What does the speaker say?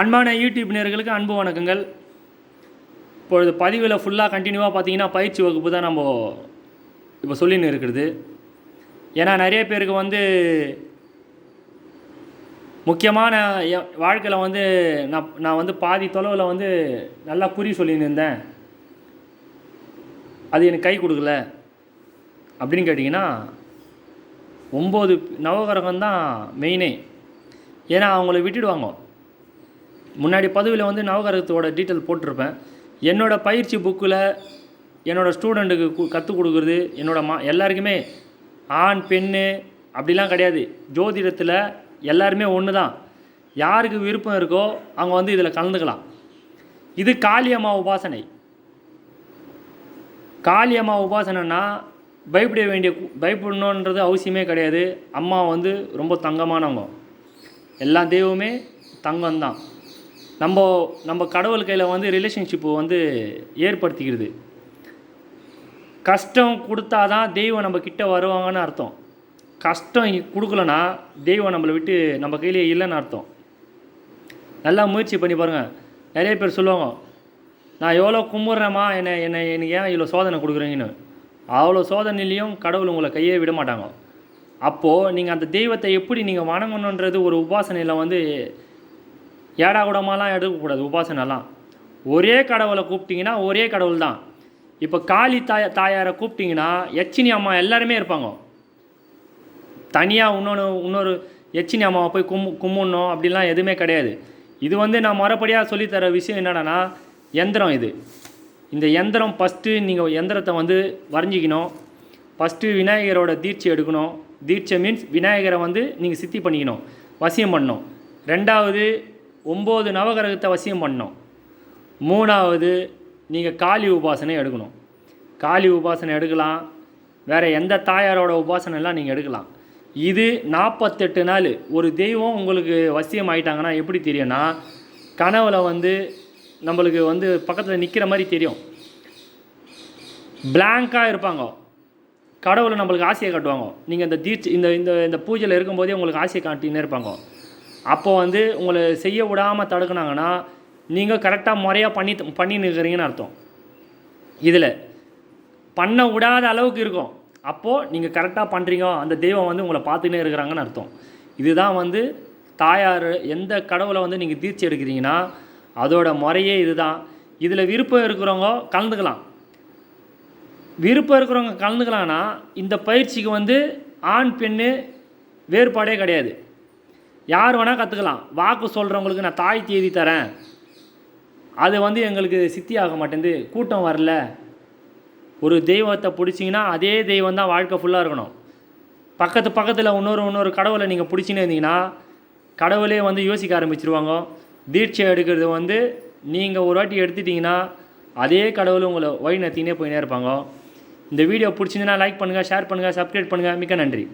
அன்பான யூடியூப் நேர்களுக்கு அன்பு வணக்கங்கள். இப்பொழுது பதிவில் ஃபுல்லாக கண்டினியூவாக பார்த்தீங்கன்னா பயிற்சி வகுப்பு தான் நம்ம இப்போ சொல்லின்னு இருக்கிறது. ஏன்னா நிறைய பேருக்கு வந்து முக்கியமான வாழ்க்கையில் வந்து நான் நான் வந்து பாதி தொலைவில் வந்து நல்லா குறி சொல்லின்னு இருந்தேன். அது எனக்கு கை கொடுக்கல. அப்படின்னு கேட்டிங்கன்னா ஒம்பது நவகரகம் தான் மெயினே ஏன்னா அவங்கள விட்டுடுவாங்க. முன்னாடி பதவியில் வந்து நவகரகத்தோட டீட்டெயில் போட்டிருப்பேன். என்னோட பயிற்சி புக்கில் என்னோடய ஸ்டூடெண்ட்டுக்கு கற்றுக் கொடுக்குறது என்னோடய மா எல்லாருக்குமே ஆண் பெண்ணு அப்படிலாம் கிடையாது. ஜோதிடத்தில் எல்லாருமே ஒன்று தான் யாருக்கு விருப்பம் இருக்கோ அவங்க வந்து இதில் கலந்துக்கலாம். இது காளியம்மா உபாசனை. காளியம்மா உபாசனைனா பயப்பட வேண்டிய பயப்படணுன்றது அவசியமே கிடையாது. அம்மா வந்து ரொம்ப தங்கமானவங்க. எல்லா தெய்வமே தங்கம்தான். நம்ம நம்ம கடவுள் கையில் வந்து ரிலேஷன்ஷிப்பு வந்து ஏற்படுத்திக்கிறது. கஷ்டம் கொடுத்தாதான் தெய்வம் நம்ம கிட்டே வருவாங்கன்னு அர்த்தம். கஷ்டம் கொடுக்கலனா தெய்வம் நம்மளை விட்டு நம்ம கையிலே இல்லைன்னு அர்த்தம். நல்லா முயற்சி பண்ணி பாருங்கள் நிறைய பேர் சொல்லுவாங்க நான் எவ்வளோ கும்பிட்றேம்மா என்னை என்னை எனக்கு ஏன் இவ்வளோ சோதனை கொடுக்குறீங்கன்னு? அவ்வளோ சோதனையிலையும் கடவுள் உங்களை கையே விட மாட்டாங்க. அப்போது நீங்கள் அந்த தெய்வத்தை எப்படி நீங்கள் வணங்கணுன்றது ஒரு உபாசனையில் வந்து ஏடா கூடமாலாம் எடுக்கக்கூடாது உபாசனைலாம். ஒரே கடவுளை கூப்பிட்டிங்கன்னா ஒரே கடவுள் தான் இப்போ காளி தாய தாயாரை கூப்பிட்டிங்கன்னா எச்சினி அம்மா எல்லாருமே இருப்பாங்க. தனியாக இன்னொன்று இன்னொரு எச்சினி அம்மாவை போய் கும் கும்பிடணும் அப்படிலாம் எதுவுமே கிடையாது. இது வந்து நான் மறுபடியாக சொல்லித்தர விஷயம் என்னடான்னா எந்திரம் இது. இந்த எந்திரம் ஃபஸ்ட்டு நீங்கள் எந்திரத்தை வந்து வரைஞ்சிக்கணும். ஃபஸ்ட்டு விநாயகரோட தீட்சை எடுக்கணும். தீட்சை மீன்ஸ் விநாயகரை வந்து நீங்கள் சித்தி பண்ணிக்கணும். வசியம் பண்ணணும். ரெண்டாவது ஒம்பது நவகிரகத்தை வசியம் பண்ணோம். மூணாவது நீங்கள் காளி உபாசனை எடுக்கணும். காளி உபாசனை எடுக்கலாம். வேறு எந்த தாயாரோட உபாசனைலாம் நீங்கள் எடுக்கலாம். இது நாற்பத்தெட்டு நாள். ஒரு தெய்வம் உங்களுக்கு வசியம் ஆயிட்டாங்கன்னா எப்படி தெரியும்னா கனவுல வந்து நம்மளுக்கு வந்து பக்கத்தில் நிற்கிற மாதிரி தெரியும். பிளாங்காக இருப்பாங்க. கடவுளை நம்மளுக்கு ஆசையை காட்டுவாங்க. நீங்கள் இந்த தீட்சி இந்த இந்த இந்த பூஜையில் இருக்கும்போதே உங்களுக்கு ஆசையை காட்டினே இருப்பாங்க. அப்போ வந்து உங்களை செய்ய விடாமல் தடுக்கினாங்கன்னா நீங்கள் கரெக்டாக முறையாக பண்ணி பண்ணின்னு இருக்கிறீங்கன்னு அர்த்தம். இதில் பண்ண விடாத அளவுக்கு இருக்கும். அப்போது நீங்கள் கரெக்டாக பண்ணுறீங்க அந்த தெய்வம் வந்து உங்களை பார்த்துக்கினே இருக்கிறாங்கன்னு அர்த்தம். இதுதான் வந்து தாயார் எந்த கடவுளை வந்து நீங்கள் தீர்ச்சி எடுக்கிறீங்கன்னா அதோட முறையே இதுதான். இதில் விருப்பம் இருக்கிறவங்க கலந்துக்கலாம். விருப்பம் இருக்கிறவங்க கலந்துக்கலாம்னா இந்த பயிற்சிக்கு வந்து ஆண் பெண்ணு வேறுபாடே கிடையாது. யார் வேணால் கற்றுக்கலாம் வாக்கு சொல்கிறவங்களுக்கு நான் தாய் தேதி தரேன். அது வந்து எங்களுக்கு சித்தி ஆக மாட்டேங்குது. கூட்டம் வரல. ஒரு தெய்வத்தை பிடிச்சிங்கன்னா அதே தெய்வம் தான் வாழ்க்கை ஃபுல்லாக இருக்கணும். பக்கத்து பக்கத்தில் இன்னொரு இன்னொரு கடவுளை நீங்கள் பிடிச்சின்னு இருந்தீங்கன்னா கடவுளே வந்து யோசிக்க ஆரம்பிச்சிருவாங்க. தீட்சை எடுக்கிறது வந்து நீங்கள் ஒரு வாட்டி எடுத்துட்டிங்கன்னா அதே கடவுள் உங்களை வழி நடத்தினே போயினே இருப்பாங்க. இந்த வீடியோ பிடிச்சிருந்தனா லைக் பண்ணுங்கள் ஷேர் பண்ணுங்கள் சப்ஸ்கிரைப் பண்ணுங்கள் மிக்க நன்றி.